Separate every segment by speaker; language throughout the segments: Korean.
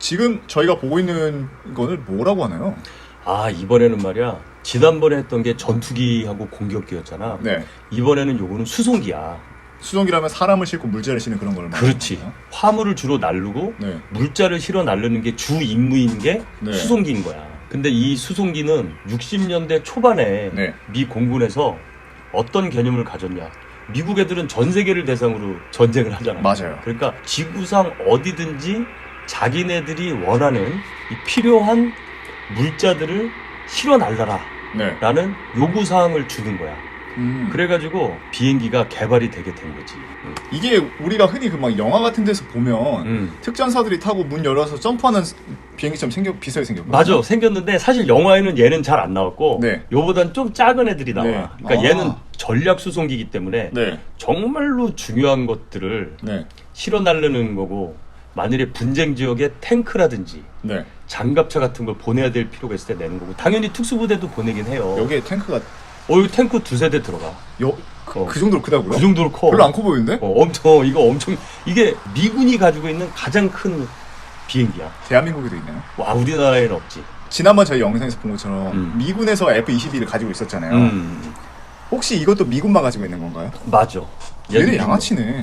Speaker 1: 지금 저희가 보고 있는 거를 뭐라고 하나요?
Speaker 2: 아 이번에는 말이야 지난번에 했던 게 전투기하고 공격기였잖아.
Speaker 1: 네.
Speaker 2: 이번에는 요거는 수송기야.
Speaker 1: 수송기라면 사람을 싣고 물자를 싣는 그런 걸 말하는
Speaker 2: 그렇지.
Speaker 1: 건가요?
Speaker 2: 화물을 주로 날르고
Speaker 1: 네.
Speaker 2: 물자를 실어 날르는 게 주 임무인 게
Speaker 1: 네.
Speaker 2: 수송기인 거야. 근데 이 수송기는 60년대 초반에
Speaker 1: 네.
Speaker 2: 미 공군에서 어떤 개념을 가졌냐. 미국 애들은 전 세계를 대상으로 전쟁을 하잖아.
Speaker 1: 맞아요.
Speaker 2: 그러니까 지구상 어디든지 자기네들이 원하는 이 필요한 물자들을 실어 날라라.
Speaker 1: 네.
Speaker 2: 라는 요구 사항을 주는 거야.
Speaker 1: 음.
Speaker 2: 그래가지고 비행기가 개발이 되게 된 거지. 응.
Speaker 1: 이게 우리가 흔히 그 막 영화 같은 데서 보면
Speaker 2: 응.
Speaker 1: 특전사들이 타고 문 열어서 점프하는 비행기처럼 생겨 비슷하게 생겼거든요.
Speaker 2: 맞아 생겼는데 사실 영화에는 얘는 잘 안 나왔고
Speaker 1: 네.
Speaker 2: 요보단 좀 작은 애들이 나와.
Speaker 1: 네.
Speaker 2: 그러니까
Speaker 1: 아.
Speaker 2: 얘는 전략 수송기이기 때문에
Speaker 1: 네.
Speaker 2: 정말로 중요한 것들을
Speaker 1: 네.
Speaker 2: 실어 날르는 거고 만일에 분쟁 지역에 탱크라든지
Speaker 1: 네.
Speaker 2: 장갑차 같은 걸 보내야 될 필요가 있을 때 내는 거고 당연히 특수부대도 보내긴 해요.
Speaker 1: 여기에 탱크가
Speaker 2: 어, 여기 탱크 두세 대 들어가.
Speaker 1: 여, 그,
Speaker 2: 어.
Speaker 1: 그 정도로 크다고요?
Speaker 2: 그 정도로 커.
Speaker 1: 별로 안 커 보이는데?
Speaker 2: 어, 엄청 이거 엄청 이게 미군이 가지고 있는 가장 큰 비행기야.
Speaker 1: 대한민국에도 있나요?
Speaker 2: 와 우리나라에는 없지.
Speaker 1: 지난번 저희 영상에서 본 것처럼
Speaker 2: 음.
Speaker 1: 미군에서 F-22를 가지고 있었잖아요.
Speaker 2: 음
Speaker 1: 혹시 이것도 미군만 가지고 있는 건가요?
Speaker 2: 맞아.
Speaker 1: 얘네
Speaker 2: 얘는
Speaker 1: 양아치네.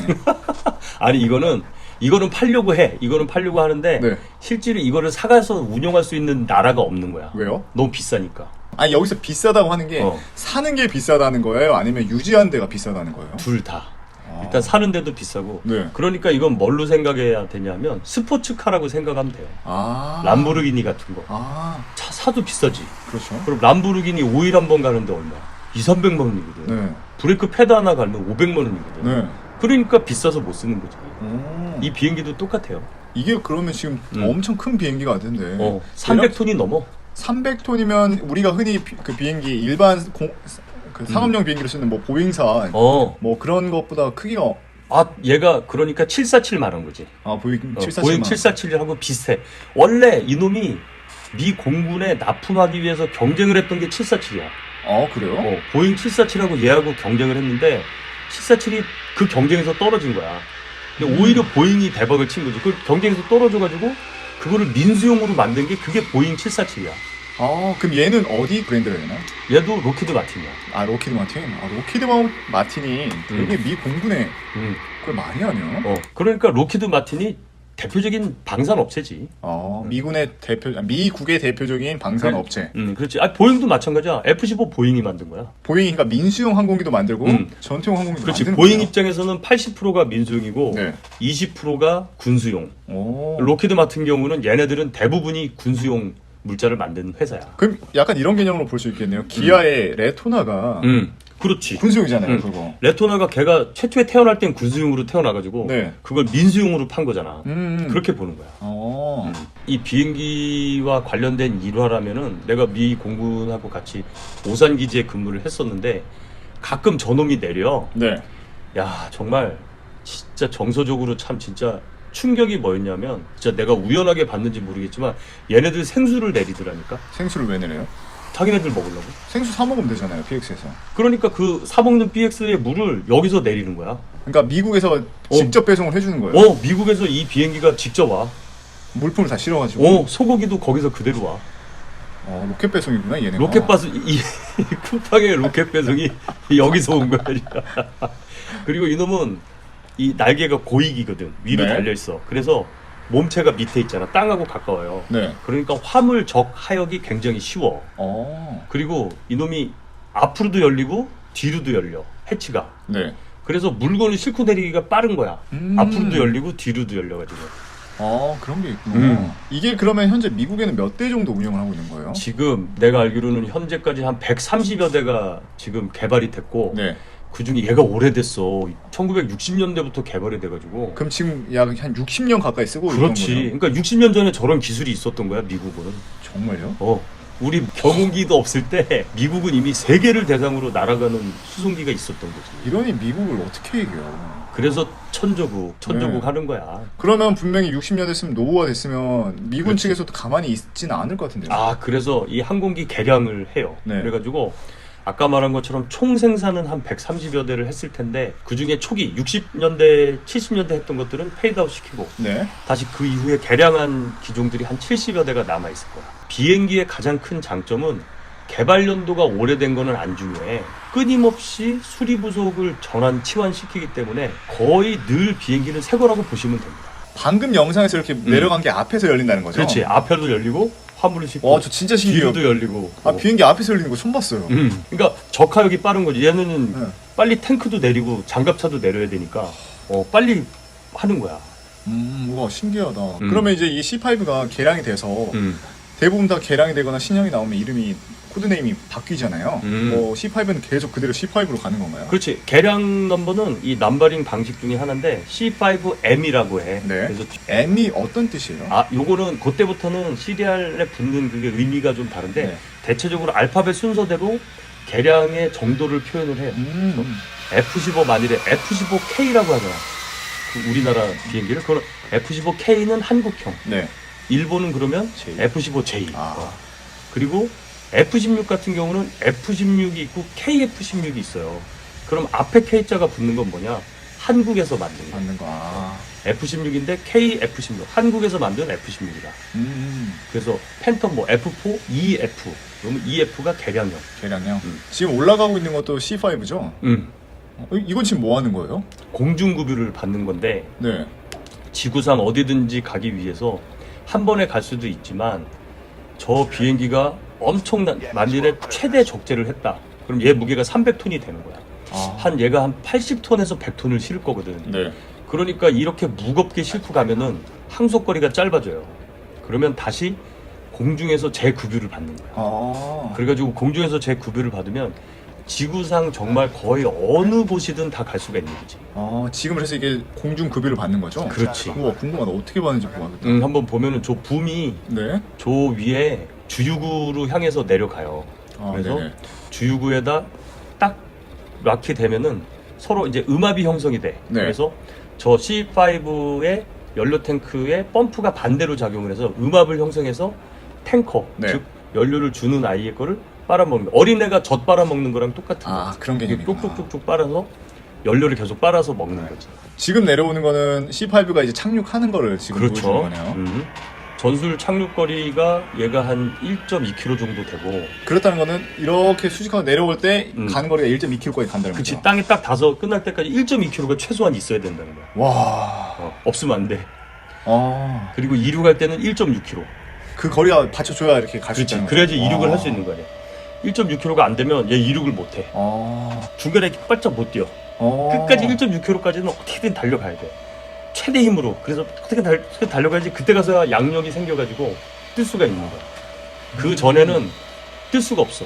Speaker 2: 아니 이거는 이거는 팔려고 해. 이거는 팔려고 하는데
Speaker 1: 네.
Speaker 2: 실제로 이거를 사가서 운영할 수 있는 나라가 없는 거야.
Speaker 1: 왜요?
Speaker 2: 너무 비싸니까.
Speaker 1: 아니 여기서 비싸다고 하는 게
Speaker 2: 어.
Speaker 1: 사는 게 비싸다는 거예요? 아니면 유지하는 데가 비싸다는 거예요?
Speaker 2: 둘 다.
Speaker 1: 아.
Speaker 2: 일단 사는 데도 비싸고.
Speaker 1: 네.
Speaker 2: 그러니까 이건 뭘로 생각해야 되냐면 스포츠카라고 생각하면 돼요.
Speaker 1: 아.
Speaker 2: 람보르기니 같은 거.
Speaker 1: 아,
Speaker 2: 차 사도 비싸지.
Speaker 1: 그렇죠.
Speaker 2: 그럼 람보르기니 5일 한 번 가는데 얼마? 2, 300만 원이거든.
Speaker 1: 네.
Speaker 2: 브레이크 패드 하나 갈면 500만 원이거든.
Speaker 1: 네.
Speaker 2: 그러니까 비싸서 못 쓰는 거지.
Speaker 1: 오.
Speaker 2: 이 비행기도 똑같아요.
Speaker 1: 이게 그러면 지금
Speaker 2: 음.
Speaker 1: 엄청 큰 비행기 같은데.
Speaker 2: 어, 300톤이 넘어.
Speaker 1: 300톤이면 우리가 흔히 비, 그 비행기 일반 공, 그 상업용 비행기로 쓰는 뭐 보잉사
Speaker 2: 음. 어.
Speaker 1: 뭐 그런 것보다 크기가
Speaker 2: 아, 얘가 그러니까 747 말한 거지.
Speaker 1: 아 보잉
Speaker 2: 어,
Speaker 1: 747
Speaker 2: 보잉 747하고 비슷해. 원래 이놈이 미 공군에 납품하기 위해서 경쟁을 했던 게 747이야.
Speaker 1: 아 그래요?
Speaker 2: 어, 보잉 747하고 얘하고 경쟁을 했는데 747이 그 경쟁에서 떨어진 거야. 근데
Speaker 1: 음.
Speaker 2: 오히려 보잉이 대박을 친 거지. 그 경쟁에서 떨어져가지고 그거를 민수용으로 만든 게 그게 보잉 747이야.
Speaker 1: 아 그럼 얘는 어디 브랜드가 되나?
Speaker 2: 얘도 로키드 마틴이야.
Speaker 1: 아 로키드 마틴. 아 로키드 마- 마틴이 되게 미 공군에
Speaker 2: 음.
Speaker 1: 그걸 많이 하네요.
Speaker 2: 어, 그러니까 로키드 마틴이 대표적인 방산 업체지.
Speaker 1: 아 미군의 대표 아, 미국의 대표적인 방산
Speaker 2: 그래.
Speaker 1: 업체.
Speaker 2: 음, 그렇지. 아, 보잉도 마찬가지야. F-15 보잉이 만든 거야.
Speaker 1: 보잉이가 민수용 항공기도 만들고
Speaker 2: 음.
Speaker 1: 전투용 항공기도
Speaker 2: 그렇지.
Speaker 1: 만드는
Speaker 2: 보잉
Speaker 1: 거예요.
Speaker 2: 입장에서는 80%가 민수용이고
Speaker 1: 네.
Speaker 2: 20%가 군수용.
Speaker 1: 오.
Speaker 2: 로키드 같은 경우는 얘네들은 대부분이 군수용 물자를 만드는 회사야.
Speaker 1: 그럼 약간 이런 개념으로 볼 수 있겠네요. 기아의 레토나가
Speaker 2: 음, 그렇지.
Speaker 1: 군수용이잖아요,
Speaker 2: 음.
Speaker 1: 그거.
Speaker 2: 레토나가 걔가 최초에 태어날 땐 군수용으로 태어나가지고
Speaker 1: 네.
Speaker 2: 그걸 민수용으로 판 거잖아.
Speaker 1: 음.
Speaker 2: 그렇게 보는 거야.
Speaker 1: 어.
Speaker 2: 이 비행기와 관련된 일화라면은 내가 미 공군하고 같이 오산 기지에 근무를 했었는데 가끔 저놈이 내려.
Speaker 1: 네.
Speaker 2: 야 정말 진짜 정서적으로 참 진짜 충격이 뭐였냐면 진짜 내가 우연하게 봤는지 모르겠지만 얘네들 생수를 내리더라니까
Speaker 1: 생수를 왜 내려요?
Speaker 2: 자기네들 먹으려고
Speaker 1: 생수 사 먹으면 되잖아요, PX에서.
Speaker 2: 그러니까 그 사먹는 BX의 물을 여기서 내리는 거야
Speaker 1: 그러니까 미국에서 직접 배송을 해주는 거예요.
Speaker 2: 어 미국에서 이 비행기가 직접 와
Speaker 1: 물품을 다 실어가지고.
Speaker 2: 어, 소고기도 거기서 그대로 와
Speaker 1: 어, 로켓 배송이구나, 얘네가.
Speaker 2: 로켓 바스 이 쿠팡의 로켓 배송이 여기서 온 거야 그리고 이놈은 이 날개가 고익이거든 위로
Speaker 1: 네.
Speaker 2: 달려 있어 그래서 몸체가 밑에 있잖아 땅하고 가까워요
Speaker 1: 네.
Speaker 2: 그러니까 화물 적 하역이 굉장히 쉬워.
Speaker 1: 어.
Speaker 2: 그리고 이놈이 앞으로도 열리고 뒤로도 열려. 해치가.
Speaker 1: 네.
Speaker 2: 그래서 물건을 싣고 내리기가 빠른 거야.
Speaker 1: 음.
Speaker 2: 앞으로도 열리고 뒤로도 열려가지고.
Speaker 1: 어, 그런 게 있구나.
Speaker 2: 음.
Speaker 1: 이게 그러면 현재 미국에는 몇 대 정도 운영을 하고 있는 거예요?
Speaker 2: 지금 내가 알기로는 현재까지 한 130여 대가 지금 개발이 됐고
Speaker 1: 네.
Speaker 2: 그 중에 얘가 오래됐어. 1960년대부터 개발이 돼가지고.
Speaker 1: 그럼 지금 약 한 60년 가까이 쓰고
Speaker 2: 그렇지.
Speaker 1: 거예요?
Speaker 2: 그러니까 60년 전에 저런 기술이 있었던 거야 미국은.
Speaker 1: 정말요?
Speaker 2: 어. 우리 경운기도 없을 때 미국은 이미 세계를 대상으로 날아가는 수송기가 있었던 거지.
Speaker 1: 이러니 미국을 어떻게 이겨요?
Speaker 2: 그래서 천조국, 천조국
Speaker 1: 네.
Speaker 2: 하는 거야.
Speaker 1: 그러면 분명히 60년 됐으면 노후화 됐으면 미군
Speaker 2: 그렇지.
Speaker 1: 측에서도 가만히 있지는 않을 것 같은데요.
Speaker 2: 아, 그래서 이 항공기 개량을 해요.
Speaker 1: 네.
Speaker 2: 그래가지고 아까 말한 것처럼 총 생산은 한 130여 대를 했을 텐데 그 중에 초기 60년대, 70년대 했던 것들은 페이드아웃 시키고
Speaker 1: 네.
Speaker 2: 다시 그 이후에 개량한 기종들이 한 70여 대가 남아 있을 거야. 비행기의 가장 큰 장점은 개발 연도가 오래된 거는 안 중요해. 끊임없이 수리 부속을 전환 치환시키기 때문에 거의 늘 비행기는 새 거라고 보시면 됩니다.
Speaker 1: 방금 영상에서 이렇게 내려간 게 앞에서 열린다는 거죠?
Speaker 2: 음. 그렇지. 앞에도 열리고 화물을 싣고
Speaker 1: 와, 저 진짜 신기해요.
Speaker 2: 뒤로도 열리고.
Speaker 1: 아,
Speaker 2: 어.
Speaker 1: 비행기 앞에서 열리는 거 처음 봤어요.
Speaker 2: 음. 그러니까 적하역이 빠른 거지. 얘는
Speaker 1: 네.
Speaker 2: 빨리 탱크도 내리고 장갑차도 내려야 되니까 어, 빨리 하는 거야.
Speaker 1: 음, 와, 신기하다.
Speaker 2: 음.
Speaker 1: 그러면 이제 이 C5가 개량이 돼서
Speaker 2: 음.
Speaker 1: 대부분 다 개량이 되거나 신형이 나오면 이름이 코드네임이 바뀌잖아요.
Speaker 2: 음.
Speaker 1: 뭐 C5는 계속 그대로 C5로 가는 건가요?
Speaker 2: 그렇지. 개량 넘버는 이 남바링 방식 중에 하나인데 C5M이라고 해.
Speaker 1: 네.
Speaker 2: 그래서
Speaker 1: M이 어떤 뜻이에요?
Speaker 2: 아, 요거는 그때부터는 시리얼에 붙는 그게 의미가 좀 다른데
Speaker 1: 네.
Speaker 2: 대체적으로 알파벳 순서대로 개량의 정도를 표현을 해요.
Speaker 1: 음.
Speaker 2: F15 만일에 F15K라고 하잖아. 그 우리나라 비행기를 그럼 F15K는 한국형.
Speaker 1: 네.
Speaker 2: 일본은 그러면
Speaker 1: J.
Speaker 2: F15J.
Speaker 1: 아.
Speaker 2: 어. 그리고 F16 같은 경우는 F16이 있고 KF16이 있어요. 그럼 앞에 K자가 붙는 건 뭐냐? 한국에서 만든 거.
Speaker 1: 맞는 거. 아.
Speaker 2: F16인데 KF16. 한국에서 만든 F16이다.
Speaker 1: 음.
Speaker 2: 그래서 팬텀 뭐 F4, EF. 그러면 EF가 개량형.
Speaker 1: 개량형.
Speaker 2: 음.
Speaker 1: 지금 올라가고 있는 것도 C5죠?
Speaker 2: 음.
Speaker 1: 이건 지금 뭐 하는 거예요?
Speaker 2: 공중급유를 받는 건데
Speaker 1: 네.
Speaker 2: 지구상 어디든지 가기 위해서 한 번에 갈 수도 있지만 저 비행기가 엄청난 만일에 최대 적재를 했다. 그럼 얘 무게가 300톤이 되는 거야.
Speaker 1: 아.
Speaker 2: 한 얘가 한 80톤에서 100톤을 실을 거거든.
Speaker 1: 네.
Speaker 2: 그러니까 이렇게 무겁게 싣고 가면은 항속거리가 짧아져요. 그러면 다시 공중에서 재급유를 받는 거야.
Speaker 1: 아.
Speaker 2: 그래가지고 공중에서 재급유를 받으면 지구상 정말 거의 어느 곳이든 다 갈 수가 있는 거지.
Speaker 1: 아, 지금 그래서 이게 공중 급여를 받는 거죠?
Speaker 2: 그렇지.
Speaker 1: 우와, 궁금하다. 어떻게 받는지 궁금하겠다.
Speaker 2: 음, 한번 보면은 저 붐이
Speaker 1: 네.
Speaker 2: 저 위에 주유구로 향해서 내려가요.
Speaker 1: 아,
Speaker 2: 그래서
Speaker 1: 네네.
Speaker 2: 주유구에다 딱 락이 되면은 서로 이제 음압이 형성이 돼.
Speaker 1: 네.
Speaker 2: 그래서 저 C5의 연료 탱크의 펌프가 반대로 작용을 해서 음압을 형성해서 탱커,
Speaker 1: 네.
Speaker 2: 즉 연료를 주는 아이의 거를 빨아먹는. 어린애가 젖 빨아먹는 거랑 똑같은
Speaker 1: 아,
Speaker 2: 거야.
Speaker 1: 그런 개념이구나.
Speaker 2: 쪽쪽쪽쪽 빨아서 연료를 계속 빨아서 먹는 거지.
Speaker 1: 지금 내려오는 거는 C5가 이제 착륙하는 거를 지금
Speaker 2: 그렇죠.
Speaker 1: 보여주는 거네요.
Speaker 2: 음. 전술 착륙 거리가 얘가 한 1.2km 정도 되고
Speaker 1: 그렇다는 거는 이렇게 수직하고 내려올 때
Speaker 2: 음.
Speaker 1: 가는 거리가 1.2km까지 간다는
Speaker 2: 그치
Speaker 1: 거죠.
Speaker 2: 땅에 딱 닿아서 끝날 때까지 1.2km가 최소한 있어야 된다는 거야
Speaker 1: 와.
Speaker 2: 어, 없으면 안돼
Speaker 1: 아.
Speaker 2: 그리고 이륙 할 때는 1.6km
Speaker 1: 그 거리가 받쳐줘야 이렇게 갈 수
Speaker 2: 그렇지
Speaker 1: 있다는
Speaker 2: 그래야지. 이륙을
Speaker 1: 아.
Speaker 2: 할수 있는 거야 1.6km가 안 되면 얘 이륙을 못해
Speaker 1: 아.
Speaker 2: 중간에 이렇게 바짝 못 뛰어
Speaker 1: 어.
Speaker 2: 끝까지 1.6km까지는 어떻게든 달려가야 돼 최대 힘으로 그래서 어떻게 달, 어떻게 달려가야지 그때 가서야 양력이 생겨가지고 뜰 수가 있는 거야 그 전에는 뜰 수가 없어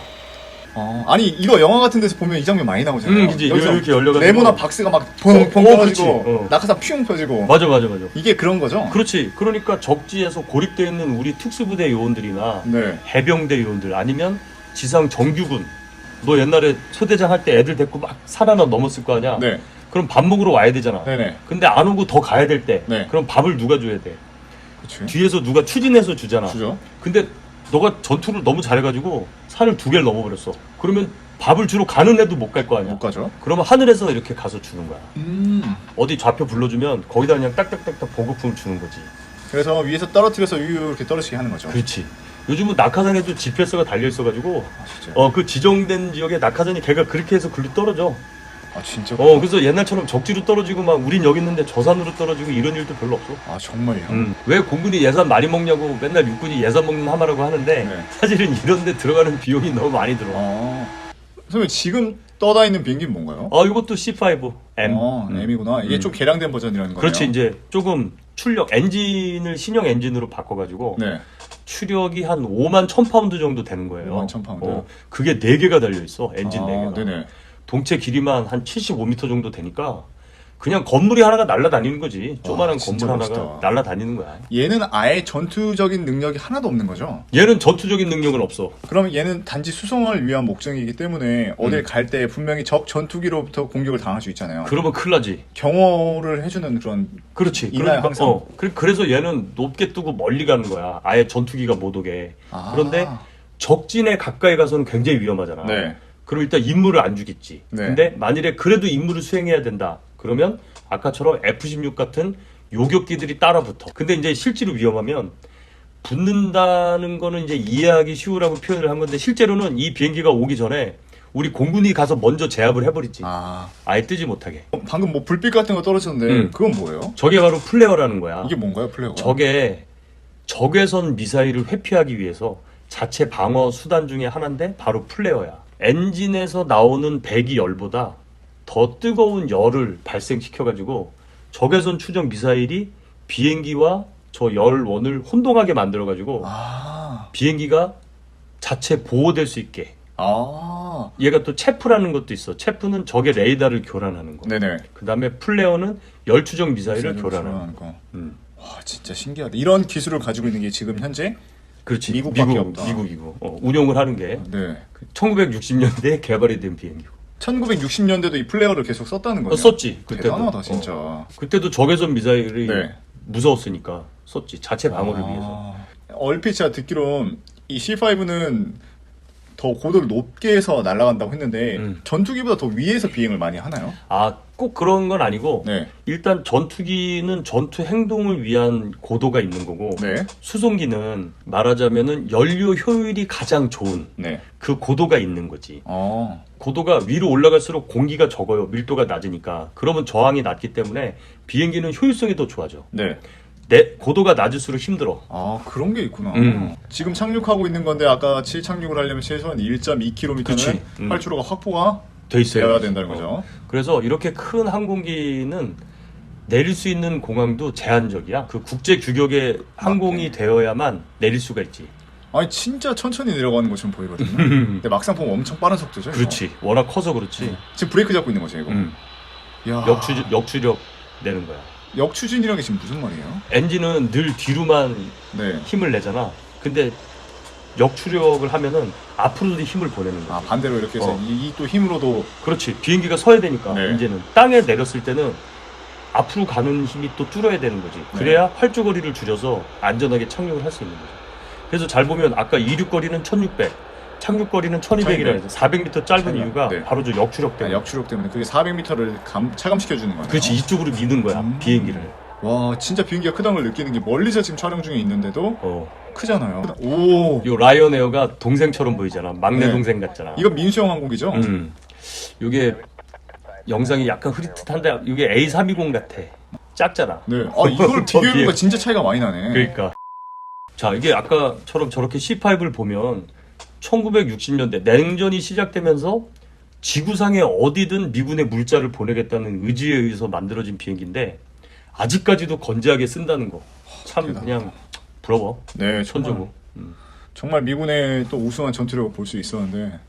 Speaker 1: 어, 아니 이거 영화 같은 데서 보면 이 장면 많이 나오잖아요.
Speaker 2: 음, 그치.
Speaker 1: 여기서
Speaker 2: 이렇게 열려가지고.
Speaker 1: 네모나 박스가 막
Speaker 2: 어,
Speaker 1: 퐁퐁
Speaker 2: 어, 그치. 어.
Speaker 1: 낙하산 퓨 펴지고
Speaker 2: 맞아 맞아 맞아
Speaker 1: 이게 그런 거죠?
Speaker 2: 그렇지. 그러니까 적지에서 고립되어 있는 우리 특수부대 요원들이나
Speaker 1: 네.
Speaker 2: 해병대 요원들 아니면 지상 정규군. 너 옛날에 소대장 할 때 애들 데리고 막산 하나 넘었을 거 아니야?
Speaker 1: 네.
Speaker 2: 그럼 밥 먹으러 와야 되잖아.
Speaker 1: 네네.
Speaker 2: 근데 안 오고 더 가야 될 때.
Speaker 1: 네.
Speaker 2: 그럼 밥을 누가 줘야 돼?
Speaker 1: 그렇죠.
Speaker 2: 뒤에서 누가 추진해서 주잖아.
Speaker 1: 주죠.
Speaker 2: 근데 너가 전투를 너무 잘해가지고 산을 두 개를 넘어버렸어. 그러면 밥을 주러 가는 애도 못 갈 거 아니야?
Speaker 1: 못 가죠.
Speaker 2: 그러면 하늘에서 이렇게 가서 주는 거야.
Speaker 1: 음.
Speaker 2: 어디 좌표 불러주면 거기다 그냥 딱딱딱딱 보급품을 주는 거지.
Speaker 1: 그래서 위에서 떨어뜨려서 위로 이렇게 떨어지게 하는 거죠.
Speaker 2: 그렇지. 요즘은 낙하산에도 GPS가 달려 있어가지고
Speaker 1: 아 진짜.
Speaker 2: 어그 지정된 지역에 낙하산이 걔가 그렇게 해서 글로 떨어져.
Speaker 1: 아 진짜.
Speaker 2: 어 그래서 옛날처럼 적지로 떨어지고 막 우린 여기 있는데 저 산으로 떨어지고 이런 일도 별로 없어.
Speaker 1: 아 정말요.
Speaker 2: 음. 왜 공군이 예산 많이 먹냐고 맨날 육군이 예산 먹는 하마라고 하는데
Speaker 1: 네.
Speaker 2: 사실은 이런데 들어가는 비용이 너무 많이 들어.
Speaker 1: 아. 선생님 지금 떠다 있는 비행기는 뭔가요?
Speaker 2: 어 이것도 C5 M.
Speaker 1: 어,
Speaker 2: 음.
Speaker 1: M이구나. 이게
Speaker 2: 음.
Speaker 1: 좀 개량된 버전이라는 거네요.
Speaker 2: 그렇지 이제 조금 출력 엔진을 신형 엔진으로 바꿔가지고
Speaker 1: 네.
Speaker 2: 추력이 한 5만 1000 파운드 정도 되는 거예요.
Speaker 1: 5만 1000 파운드.
Speaker 2: 어, 그게 4개가 달려 있어. 엔진
Speaker 1: 아,
Speaker 2: 4개가.
Speaker 1: 네네.
Speaker 2: 동체 길이만 한 75m 정도 되니까 그냥 건물이 하나가 날아다니는 거지.
Speaker 1: 와, 진짜
Speaker 2: 건물 하나가
Speaker 1: 멋있다.
Speaker 2: 날아다니는 거야.
Speaker 1: 얘는 아예 전투적인 능력이 하나도 없는 거죠.
Speaker 2: 얘는 전투적인 능력은 없어.
Speaker 1: 그러면 얘는 단지 수송을 위한 목적이기 때문에 어딜
Speaker 2: 음.
Speaker 1: 갈때 분명히 적 전투기로부터 공격을 당할 수 있잖아요.
Speaker 2: 그러면 큰일 나지.
Speaker 1: 경호를 해주는 그런
Speaker 2: 그렇지.
Speaker 1: 이날
Speaker 2: 그러니까,
Speaker 1: 항상.
Speaker 2: 어, 그, 그래서 얘는 높게 뜨고 멀리 가는 거야. 아예 전투기가 못 오게.
Speaker 1: 아.
Speaker 2: 그런데 적진에 가까이 가서는 굉장히 위험하잖아.
Speaker 1: 네.
Speaker 2: 그럼 일단 임무를 안 주겠지.
Speaker 1: 네.
Speaker 2: 근데 만일에 그래도 임무를 수행해야 된다. 그러면 아까처럼 F-16 같은 요격기들이 따라붙어. 근데 이제 실제로 위험하면 붙는다는 거는 이제 이해하기 쉬우라고 표현을 한 건데 실제로는 이 비행기가 오기 전에 우리 공군이 가서 먼저 제압을 해버리지.
Speaker 1: 아
Speaker 2: 아예 뜨지 못하게.
Speaker 1: 어, 방금 뭐 불빛 같은 거 떨어졌는데
Speaker 2: 음.
Speaker 1: 그건 뭐예요?
Speaker 2: 저게 바로 플레어라는 거야.
Speaker 1: 이게 뭔가요 플레어가?
Speaker 2: 저게 적외선 미사일을 회피하기 위해서 자체 방어 수단 중에 하나인데 바로 플레어야. 엔진에서 나오는 배기 열보다 더 뜨거운 열을 발생시켜가지고 적외선 추적 미사일이 비행기와 저 열원을 혼동하게 만들어가지고
Speaker 1: 아,
Speaker 2: 비행기가 자체 보호될 수 있게.
Speaker 1: 아,
Speaker 2: 얘가 또 체프라는 것도 있어. 체프는 적의 레이더를 교란하는 거.
Speaker 1: 네네.
Speaker 2: 그 다음에 플레어는 열 추적 미사일을 교란하는 거.
Speaker 1: 거.
Speaker 2: 음.
Speaker 1: 와 진짜 신기하다. 이런 기술을 가지고 있는 게 지금 현재
Speaker 2: 그렇지.
Speaker 1: 미국밖에
Speaker 2: 미국,
Speaker 1: 없다.
Speaker 2: 미국이고 어, 운용을 하는 게
Speaker 1: 네
Speaker 2: 1960년대에 개발이 된 비행기고.
Speaker 1: 1960년대도 이 플레어를 계속 썼다는 거예요.
Speaker 2: 어, 썼지. 그때도.
Speaker 1: 대단하다 진짜.
Speaker 2: 어, 그때도 적외선 미사일이
Speaker 1: 네.
Speaker 2: 무서웠으니까 썼지. 자체 방어를
Speaker 1: 아,
Speaker 2: 위해서.
Speaker 1: 얼핏 제가 듣기로 이 C5는 더 고도를 높게 해서 날아간다고 했는데
Speaker 2: 음.
Speaker 1: 전투기보다 더 위에서 비행을 많이 하나요?
Speaker 2: 아, 꼭 그런 건 아니고
Speaker 1: 네.
Speaker 2: 일단 전투기는 전투 행동을 위한 고도가 있는 거고
Speaker 1: 네.
Speaker 2: 수송기는 말하자면은 연료 효율이 가장 좋은
Speaker 1: 네.
Speaker 2: 그 고도가 있는 거지.
Speaker 1: 어.
Speaker 2: 고도가 위로 올라갈수록 공기가 적어요. 밀도가 낮으니까. 그러면 저항이 낮기 때문에 비행기는 효율성이 더 좋아져.
Speaker 1: 네.
Speaker 2: 내 고도가 낮을수록 힘들어.
Speaker 1: 아 그런 게 있구나.
Speaker 2: 음.
Speaker 1: 지금 착륙하고 있는 건데 아까 같이 착륙을 하려면 최소한 1.2km는
Speaker 2: 그치. 음.
Speaker 1: 활주로가 확보가
Speaker 2: 돼 있어요.
Speaker 1: 되어야 된다는 거죠.
Speaker 2: 그래서 이렇게 큰 항공기는 내릴 수 있는 공항도 제한적이야. 그 국제 규격의 항공이 되어야만 내릴 수가 있지.
Speaker 1: 아니 진짜 천천히 내려가는 것처럼 보이거든요. 근데 막상 보면 엄청 빠른 속도죠. 이거.
Speaker 2: 그렇지. 워낙 커서 그렇지.
Speaker 1: 지금 브레이크 잡고 있는 거죠 이거.
Speaker 2: 음.
Speaker 1: 야.
Speaker 2: 역추, 역추력 내는 거야.
Speaker 1: 역추진이라는 게 지금 무슨 말이에요?
Speaker 2: 엔진은 늘 뒤로만
Speaker 1: 네.
Speaker 2: 힘을 내잖아. 근데 역추력을 하면은 앞으로도 힘을 보내는 거야.
Speaker 1: 아 반대로 이렇게 해서
Speaker 2: 어.
Speaker 1: 이또 힘으로도
Speaker 2: 그렇지. 비행기가 서야 되니까
Speaker 1: 네.
Speaker 2: 이제는 땅에 내렸을 때는 앞으로 가는 힘이 또 줄어야 되는 거지. 그래야 활주거리를 줄여서 안전하게 착륙을 할 수 있는 거죠. 그래서 잘 보면 아까 이륙거리는 1600, 착륙거리는 1200이라 해서 400m 짧은
Speaker 1: 차이가,
Speaker 2: 이유가
Speaker 1: 네.
Speaker 2: 바로 저 역추력
Speaker 1: 아,
Speaker 2: 때문에.
Speaker 1: 역추력 때문에 그게 400m를 감, 차감시켜 주는 거예요.
Speaker 2: 그렇지. 이쪽으로 미는 거야.
Speaker 1: 음.
Speaker 2: 비행기를.
Speaker 1: 와 진짜 비행기가 크다는 걸 느끼는 게 멀리서 지금 촬영 중에 있는데도
Speaker 2: 어.
Speaker 1: 크잖아요. 오.
Speaker 2: 요 라이언 에어가 동생처럼 보이잖아. 막내
Speaker 1: 네.
Speaker 2: 동생 같잖아.
Speaker 1: 이거 민수 형 항공기죠?
Speaker 2: 음. 요게 영상이 약간 흐릿한데 이게 A320 같아. 작잖아.
Speaker 1: 네. 아 이걸 비교해보니까 진짜 차이가 많이 나네.
Speaker 2: 그러니까. 자, 이게 아까처럼 저렇게 C5를 보면 1960년대 냉전이 시작되면서 지구상의 어디든 미군의 물자를 보내겠다는 의지에 의해서 만들어진 비행기인데 아직까지도 건재하게 쓴다는 거. 참
Speaker 1: 대단하다.
Speaker 2: 그냥 부러워.
Speaker 1: 네,
Speaker 2: 천주고. 음.
Speaker 1: 정말 미군의 또 우수한 전투력을 볼 수 있었는데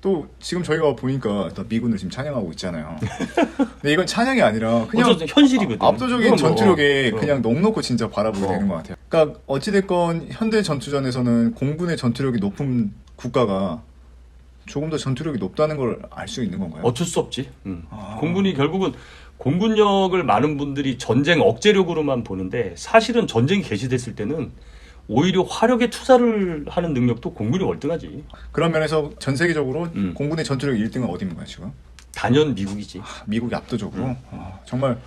Speaker 1: 또 지금 저희가 보니까 또 미군을 지금 찬양하고 있잖아요. 근데 이건 찬양이 아니라 그냥
Speaker 2: 현실이거든.
Speaker 1: 압도적인
Speaker 2: 그럼 뭐,
Speaker 1: 전투력에
Speaker 2: 어.
Speaker 1: 그냥 넉넉고 진짜 바라보게
Speaker 2: 어.
Speaker 1: 되는 것 같아요. 그러니까 어찌됐건 현대 전투전에서는 공군의 전투력이 높은 국가가 조금 더 전투력이 높다는 걸 알 수 있는 건가요?
Speaker 2: 어쩔 수 없지. 음.
Speaker 1: 아.
Speaker 2: 공군이 결국은 공군력을 많은 분들이 전쟁 억제력으로만 보는데 사실은 전쟁이 개시됐을 때는 오히려 화력에 투사를 하는 능력도 공군이 월등하지.
Speaker 1: 그런 면에서 전 세계적으로
Speaker 2: 음.
Speaker 1: 공군의 전투력 1등은 어디인가요 지금?
Speaker 2: 단연 미국이지.
Speaker 1: 아, 미국이 압도적으로
Speaker 2: 음.
Speaker 1: 아, 정말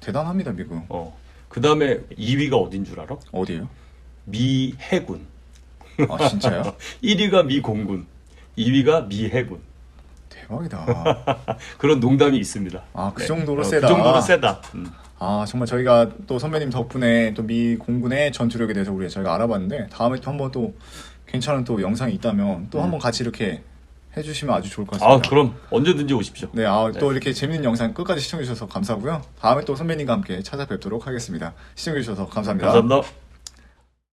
Speaker 1: 대단합니다 미국.
Speaker 2: 어. 그 다음에 2위가 어딘 줄 알아?
Speaker 1: 어디예요?
Speaker 2: 미 해군.
Speaker 1: 아 진짜요?
Speaker 2: 1위가 미 공군. 2위가 미 해군.
Speaker 1: 대박이다.
Speaker 2: 그런 농담이 있습니다.
Speaker 1: 아, 그
Speaker 2: 네.
Speaker 1: 정도로
Speaker 2: 어,
Speaker 1: 세다.
Speaker 2: 그 정도로 세다. 음.
Speaker 1: 아 정말 저희가 또 선배님 덕분에 또 미 공군의 전투력에 대해서 우리 저희가 알아봤는데 다음에 또 한번 또 괜찮은 또 영상이 있다면 또 한번 같이 이렇게 해주시면 아주 좋을 것 같습니다.
Speaker 2: 아, 그럼 언제든지 오십시오.
Speaker 1: 네, 아, 또 이렇게 재밌는 영상 끝까지 시청해주셔서 감사하고요. 다음에 또 선배님과 함께 찾아뵙도록 하겠습니다. 시청해주셔서 감사합니다.
Speaker 2: 감사합니다.